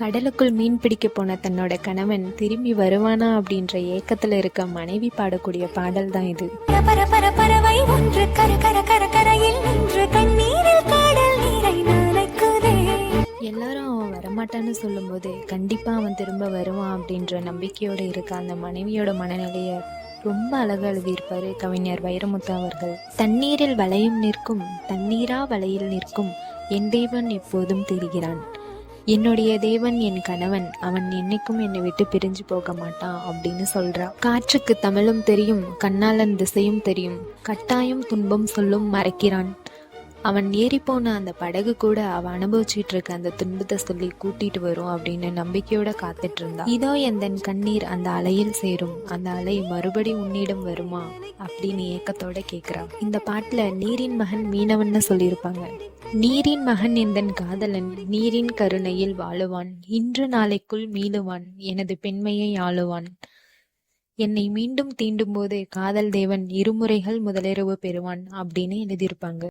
கடலுக்குள் மீன் பிடிக்க போன தன்னோட கணவன் திரும்பி வருவானா அப்படின்ற ஏக்கத்துல இருக்க மனைவி பாடக்கூடிய பாடல் தான் இது. எல்லாரும் அவன் வரமாட்டான்னு சொல்லும்போது கண்டிப்பா அவன் திரும்ப வருவான் அப்படின்ற நம்பிக்கையோட இருக்க அந்த மனைவியோட மனநிலைய ரொம்ப அழகா எழுதியிருப்பாரு கவிஞர் வைரமுத்து அவர்கள். தண்ணீரில் வளையும் நிற்கும் தண்ணீரா வலையில் நிற்கும் என் தேவன் எப்போதும் தெரிகிறான். என்னுடைய தேவன் என் கணவன் அவன் என்னைக்கும் என்னை விட்டு பிரிஞ்சு போக மாட்டான் அப்படின்னு சொல்றா. காற்றுக்கு தமிழும் தெரியும் கண்ணாளன் திசையும் தெரியும். கட்டாயம் துன்பம் சொல்லும் மறைக்கிறான். அவன் ஏறி போன அந்த படகு கூட அவ அனுபவிச்சுட்டு இருக்க அந்த துன்பத்தை சொல்லி கூட்டிட்டு வரும் அப்படின்னு நம்பிக்கையோட காத்துட்டு இருந்தா இதோ எந்தன் கண்ணீர் அந்த அலையில் சேரும். அந்த அலை மறுபடி உன்னிடம் வருமா? அப்படின்னு ஏக்கத்தோட கேக்குறா. இந்த பாட்டுல நீரின் மகன் மீனவன்னு சொல்லியிருப்பாங்க. நீரின் மகன் எந்தன் காதலன்? நீரின் கருணையில் வாழுவான். இன்று நாளைக்குள் மீளுவான். எனது பெண்மையை ஆளுவான். என்னை மீண்டும் தீண்டும் போது காதல் தேவன் இருமுறைகள் முதலிரவு பெறுவான் அப்படின்னு எழுதியிருப்பாங்க.